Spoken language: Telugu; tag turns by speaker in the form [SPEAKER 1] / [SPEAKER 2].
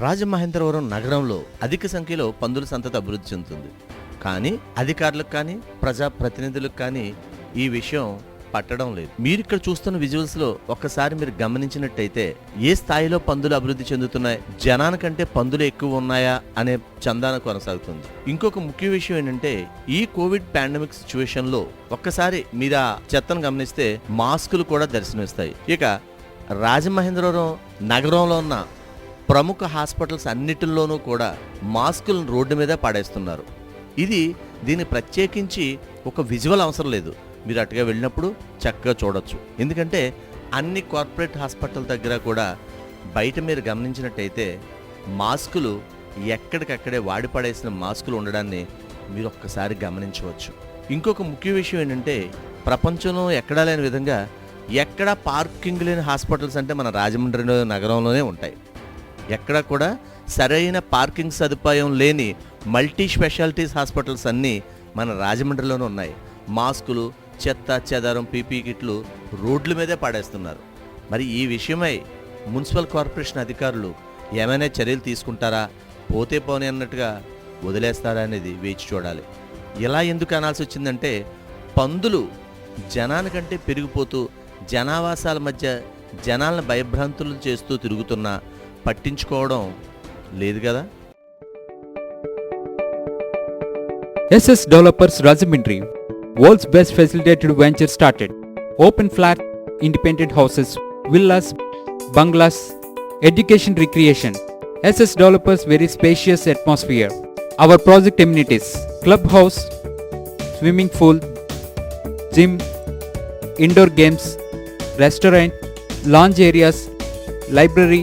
[SPEAKER 1] రాజమహేంద్రవరం నగరంలో అధిక సంఖ్యలో పందుల సంతతి అభివృద్ధి చెందుతుంది. కానీ అధికారులకు కానీ ప్రజా ప్రతినిధులకు కానీ ఈ విషయం పట్టడం లేదు. మీరు ఇక్కడ చూస్తున్న విజువల్స్లో ఒక్కసారి మీరు గమనించినట్టయితే ఏ స్థాయిలో పందులు అభివృద్ధి చెందుతున్నాయి? జనానికంటే పందులు ఎక్కువ ఉన్నాయా అనే చందాన కొనసాగుతుంది. ఇంకొక ముఖ్య విషయం ఏంటంటే ఈ కోవిడ్ పాండమిక్ సిచ్యువేషన్లో ఒక్కసారి మీరు ఆ చెత్తను గమనిస్తే మాస్కులు కూడా దర్శనమిస్తాయి. ఇక రాజమహేంద్రవరం నగరంలో ఉన్న ప్రముఖ హాస్పిటల్స్ అన్నిటిల్లోనూ కూడా మాస్కులను రోడ్డు మీద పాడేస్తున్నారు. ఇది దీన్ని ప్రత్యేకించి ఒక విజువల్ అవసరం లేదు. మీరు అటుగా వెళ్ళినప్పుడు చక్కగా చూడొచ్చు. ఎందుకంటే అన్ని కార్పొరేట్ హాస్పిటల్ దగ్గర కూడా బయట మీరు గమనించినట్టయితే మాస్కులు ఎక్కడికక్కడే వాడి పడేసిన మాస్కులు ఉండడాన్ని మీరు ఒక్కసారి గమనించవచ్చు. ఇంకొక ముఖ్య విషయం ఏంటంటే ప్రపంచంలో ఎక్కడా లేని విధంగా ఎక్కడ పార్కింగ్ లేని హాస్పిటల్స్ అంటే మన రాజమండ్రి నగరంలోనే ఉంటాయి. ఎక్కడ కూడా సరైన పార్కింగ్ సదుపాయం లేని మల్టీ స్పెషాలిటీస్ హాస్పిటల్స్ అన్నీ మన రాజమండ్రిలోనే ఉన్నాయి. మాస్కులు చెత్త చెదారం పీపీ కిట్లు రోడ్ల మీదే పాడేస్తున్నారు. మరి ఈ విషయమై మున్సిపల్ కార్పొరేషన్ అధికారులు ఏమైనా చర్యలు తీసుకుంటారా? పోతే పోనీ అన్నట్టుగా వదిలేస్తారా అనేది వేచి చూడాలి. ఇలా ఎందుకు అనాల్సి వచ్చిందంటే పందులు జనానికంటే పెరిగిపోతూ జనావాసాల మధ్య జనాలను భయభ్రాంతులు చేస్తూ తిరుగుతున్నా పట్టించుకోవడం లేదు కదా?
[SPEAKER 2] SS developers Rajahmundry world's best facilitated venture started open flat independent houses villas bungalows education recreation SS developers very spacious atmosphere our project amenities club house swimming pool gym indoor games restaurant lounge areas library